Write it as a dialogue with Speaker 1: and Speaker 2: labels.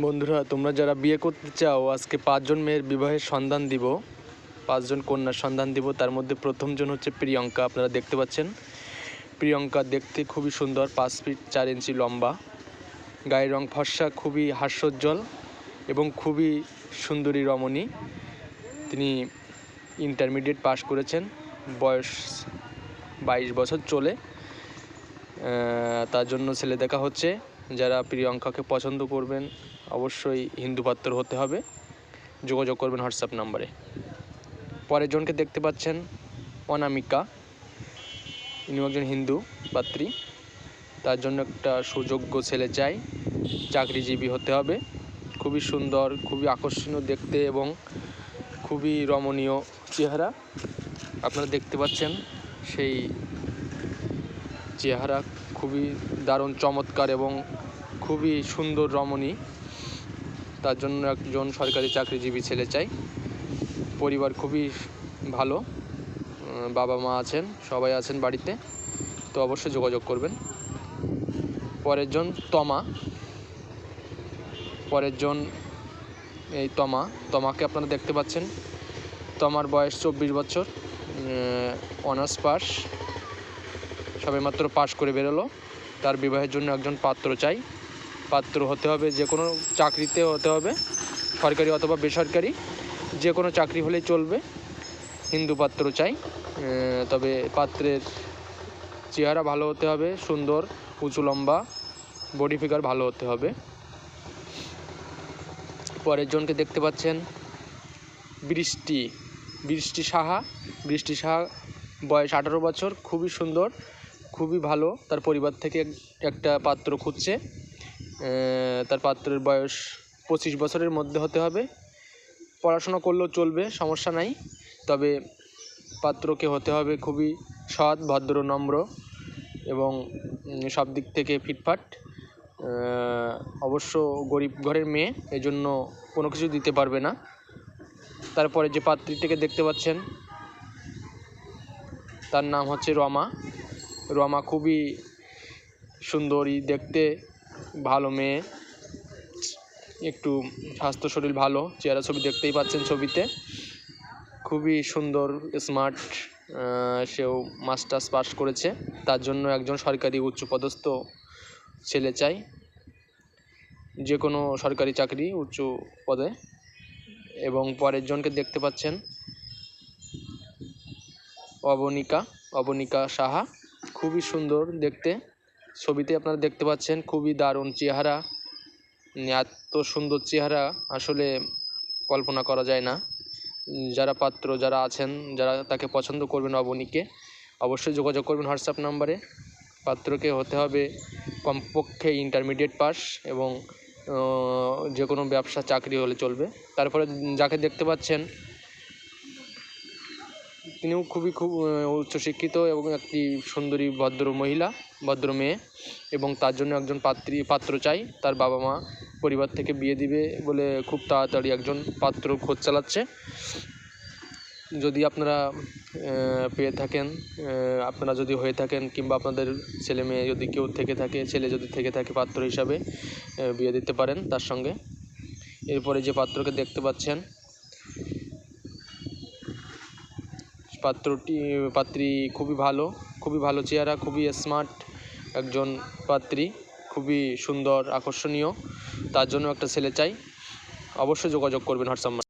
Speaker 1: বন্ধুরা, তোমরা যারা বিয়ে করতে চাও, আজকে পাঁচজন মেয়ের বিবাহের সন্ধান দিব। পাঁচজন কন্যার সন্ধান দিব। তার মধ্যে প্রথমজন হচ্ছে প্রিয়ঙ্কা, আপনারা দেখতে পাচ্ছেন। প্রিয়ঙ্কা দেখতে খুবই সুন্দর, পাঁচ ফিট চার ইঞ্চি লম্বা। গায়ের রং ফর্সা, খুবই হাস্যোজ্জ্বল এবং খুবই সুন্দরী রমণী। তিনি ইন্টারমিডিয়েট পাশ করেছেন, বয়স বাইশ বছর চলে। তার জন্য ছেলে দেখা হচ্ছে। যারা প্রিয়ঙ্কাকে পছন্দ করবেন, অবশ্যই হিন্দু পাত্র হতে হবে। যোগাযোগ করবেন হোয়াটসঅ্যাপ নাম্বারে। পরের জনকে দেখতে পাচ্ছেন অনামিকা। ইনিও একজন হিন্দু পাত্রী। তার জন্য একটা সুযোগ্য ছেলে চাই, চাকরিজীবী হতে হবে। খুবই সুন্দর, খুবই আকর্ষণীয় দেখতে এবং খুবই রমণীয় চেহারা। আপনারা দেখতে পাচ্ছেন সেই চেহারা খুবই দারুণ, চমৎকার এবং খুবই সুন্দর রমণী। তার জন্য একজন সরকারি চাকরিজীবী ছেলে চাই। পরিবার খুবই ভালো বাবা মা আছেন, সবাই আছেন বাড়িতে, তো অবশ্যই যোগাযোগ করবেন। পরের জন তমা। পরের জন এই তমা। তমাকে আপনারা দেখতে পাচ্ছেন। তমার বয়স চব্বিশ বছর অনার্স পাস সবে মাত্র পাশ করে বেরোলো। তার বিবাহের জন্য একজন পাত্র চাই। পাত্র হতে হবে যে কোনো চাকরিতে হতে হবে, সরকারি অথবা বেসরকারি। যে কোনো চাকরি হলেই চলবে। হিন্দু পাত্র চাই। তবে পাত্রের চেহারা ভালো হতে হবে, সুন্দর, উঁচু লম্বা বডি ফিগার ভালো হতে হবে। পরের জনকে দেখতে পাচ্ছেন বৃষ্টি বৃষ্টি সাহা। বৃষ্টি সাহা বয়স আঠারো বছর, খুবই সুন্দর। খুবই ভালো। তার পরিবার থেকে একটা পাত্র খুঁজছে। তার পাত্রের বয়স পঁচিশ বছরের মধ্যে হতে হবে। পড়াশোনা করলেও চলবে, সমস্যা নাই। তবে পাত্রকে হতে হবে খুবই সৎ, ভদ্র, নম্র এবং সব দিক থেকে ফিটফাট। অবশ্য গরিব ঘরের মেয়ে, এজন্য কোনো কিছু দিতে পারবে না। তারপরে যে পাত্রীটিকে দেখতে পাচ্ছেন, তার নাম হচ্ছে রমা। রমা খুবই সুন্দরী, দেখতে ভালো মেয়ে। একটু স্বাস্থ্য শরীর ভালো, চেহারা ছবি দেখতেই পাচ্ছেন ছবিতে। খুবই সুন্দর স্মার্ট সেও মাস্টার্স পাস করেছে। তার জন্য একজন সরকারি উচ্চপদস্থ ছেলে চাই। যে কোনো সরকারি চাকরি উচ্চ পদে। এবং পরের জনকে দেখতে পাচ্ছেন অবনিকা অবনিকা সাহা। খুবই সুন্দর দেখতে। ছবিতে আপনারা দেখতে পাচ্ছেন খুবই দারুণ চেহারা। এত সুন্দর চেহারা আসলে কল্পনা করা যায় না। যারা পাত্র, যারা আছেন, যারা তাকে পছন্দ করবেন অবনীকে, অবশ্যই যোগাযোগ করবেন হোয়াটসঅ্যাপ নাম্বারে। পাত্রকে হতে হবে কমপক্ষে ইন্টারমিডিয়েট পাস এবং যে কোনো ব্যবসা, চাকরি হলে চলবে। তারপরে যাকে দেখতে পাচ্ছেন তিনিও খুবই খুব উচ্চশিক্ষিত এবং একটি সুন্দরী, ভদ্র মহিলা, ভদ্র মেয়ে এবং তার জন্য একজন পাত্রী, পাত্র চাই। তার বাবা মা পরিবার থেকে বিয়ে দিবে বলে খুব তাড়াতাড়ি একজন পাত্র খোঁজ চালাচ্ছে। যদি আপনারা পেয়ে থাকেন আপনারা যদি হয়ে থাকেন কিংবা আপনাদের ছেলে মেয়ে যদি কেউ থেকে থাকে, ছেলে যদি থেকে থাকে পাত্র হিসাবে বিয়ে দিতে পারেন তার সঙ্গে। এরপরে যে পাত্রকে দেখতে পাচ্ছেন পাত্রটি, পাত্রী খুবই ভালো খুবই ভালো চেহারা, খুবই স্মার্ট একজন পাত্রী, খুবই সুন্দর, আকর্ষণীয়। তার জন্য একটা ছেলে চাই। অবশ্যই যোগাযোগ করবেন হোয়াটসঅ্যাপ